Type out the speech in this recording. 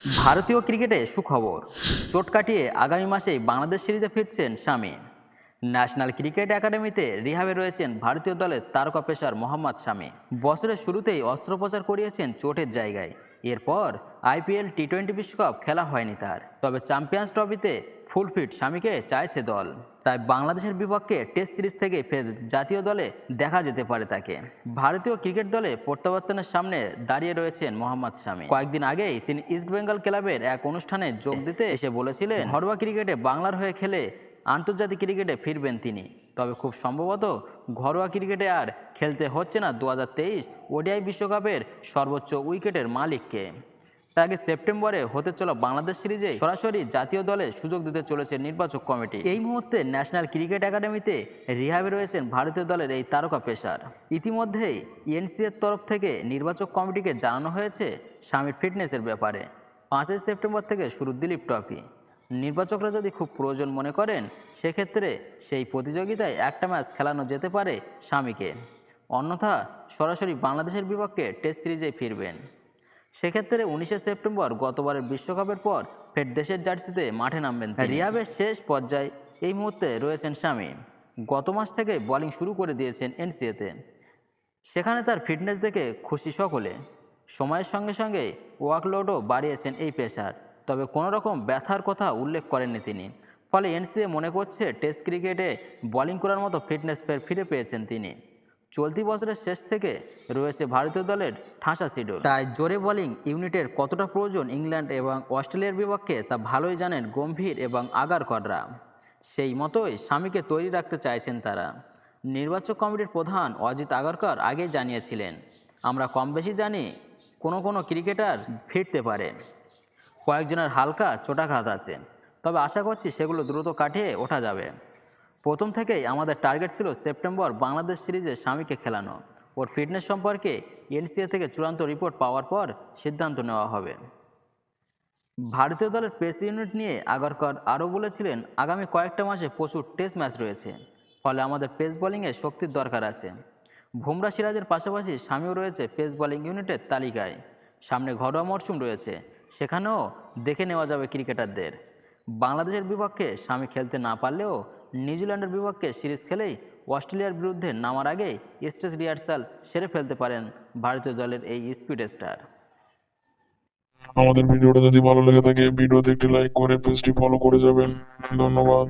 ভারতীয় ক্রিকেটে সুখবর। চোট কাটিয়ে আগামী মাসেই বাংলাদেশ সিরিজে ফিরছেন শামী ন্যাশনাল ক্রিকেট একাডেমিতে রিহাবে রয়েছেন ভারতীয় দলের তারকা পেশার মোহাম্মদ শামী বছরের শুরুতেই অস্ত্রোপচার করিয়েছেন চোটের জায়গায়। এরপর আইপিএল টি টোয়েন্টি বিশ্বকাপ খেলা হয়নি তার। তবে চ্যাম্পিয়ন্স ট্রফিতে ফুল ফিট স্বামীকে চাইছে দল। তাই বাংলাদেশের বিপক্ষে টেস্ট সিরিজ থেকে ফের জাতীয় দলে দেখা যেতে পারে তাকে। ভারতীয় ক্রিকেট দলে প্রত্যাবর্তনের সামনে দাঁড়িয়ে রয়েছেন মোহাম্মদ শামী। কয়েকদিন আগেই তিনি ইস্টবেঙ্গল ক্লাবের এক অনুষ্ঠানে যোগ দিতে এসে বলেছিলেন, ঘরোয়া ক্রিকেটে বাংলার হয়ে খেলে আন্তর্জাতিক ক্রিকেটে ফিরবেন তিনি। তবে খুব সম্ভবত ঘরোয়া ক্রিকেটে আর খেলতে হচ্ছে না দু ওডিআই বিশ্বকাপের সর্বোচ্চ উইকেটের মালিককে। তার আগে সেপ্টেম্বরে হতে চলা বাংলাদেশ সিরিজে সরাসরি জাতীয় দলে সুযোগ দিতে চলেছে নির্বাচক কমিটি। এই মুহূর্তে ন্যাশনাল ক্রিকেট একাডেমিতে রিহাবে রয়েছেন ভারতীয় দলের এই তারকা পেসার। ইতিমধ্যেই এনসিএর তরফ থেকে নির্বাচক কমিটিকে জানানো হয়েছে স্বামীর ফিটনেসের ব্যাপারে। পাঁচই সেপ্টেম্বর থেকে শুরু দিলীপ ট্রফি। নির্বাচকরা যদি খুব প্রয়োজন মনে করেন, সেক্ষেত্রে সেই প্রতিযোগিতায় একটা ম্যাচ খেলানো যেতে পারে স্বামীকে। অন্যথা সরাসরি বাংলাদেশের বিপক্ষে টেস্ট সিরিজে ফিরবেন। সেক্ষেত্রে উনিশে সেপ্টেম্বর গতবারের বিশ্বকাপের পর ফের দেশের জার্সিতে মাঠে নামবেন রিয়াবের শেষ পর্যায়ে এই মুহূর্তে রয়েছেন স্বামী। গত মাস থেকে বোলিং শুরু করে দিয়েছেন এনসিএতে। সেখানে তার ফিটনেস দেখে খুশি সকলে। সময়ের সঙ্গে সঙ্গে ওয়ার্কলোডও বাড়িয়েছেন এই পেশার তবে কোনো রকম ব্যথার কথা উল্লেখ করেননি তিনি। ফলে এনসিএ মনে করছে টেস্ট ক্রিকেটে বোলিং করার মতো ফিটনেস ফের ফিরে পেয়েছেন তিনি। চলতি বছরের শেষ থেকে রয়েছে ভারতীয় দলের ঠাসা শিডিউল তাই জোরে বোলিং ইউনিটের কতটা প্রয়োজন ইংল্যান্ড এবং অস্ট্রেলিয়ার বিপক্ষে তা ভালোই জানেন গম্ভীর এবং আগারকররা সেই মতোই স্বামীকে তৈরি রাখতে চাইছেন তারা। নির্বাচক কমিটির প্রধান অজিত আগারকর আগে জানিয়েছিলেন, আমরা কম বেশি জানি কোনো কোনো ক্রিকেটার ফিরতে পারে কয়েকজনের হালকা চোটাঘাত আছে। তবে আশা করছি সেগুলো দ্রুত কাটিয়ে ওঠা যাবে। প্রথম থেকেই আমাদের টার্গেট ছিল সেপ্টেম্বর বাংলাদেশ সিরিজে স্বামীকে খেলানো। ওর ফিটনেস সম্পর্কে এনসিএ থেকে চূড়ান্ত রিপোর্ট পাওয়ার পর সিদ্ধান্ত নেওয়া হবে। ভারতীয় দলের প্রেস ইউনিট নিয়ে আগরকর আরও বলেছিলেন, আগামী কয়েকটা মাসে প্রচুর টেস্ট ম্যাচ রয়েছে। ফলে আমাদের পেস বোলিংয়ে শক্তির দরকার আছে। ভুমরা সিরাজের পাশাপাশি স্বামীও রয়েছে পেস বোলিং ইউনিটের তালিকায়। সামনে ঘরোয়া মরশুম রয়েছে। সেখানেও দেখে নেওয়া যাবে ক্রিকেটারদের। বাংলাদেশের বিপক্ষে স্বামী খেলতে না পারলেও নিউজিল্যান্ডের বিপক্ষে সিরিজ খেলেই অস্ট্রেলিয়ার বিরুদ্ধে নামার আগে স্টেজ রিহার্সাল সেরে ফেলতে পারেন ভারতীয় দলের এই স্পিড স্টার। আমাদের ভিডিওটা যদি ভালো লেগে থাকে, ভিডিওতে একটি লাইক করে, পেজটি ফলো করে যাবেন। ধন্যবাদ।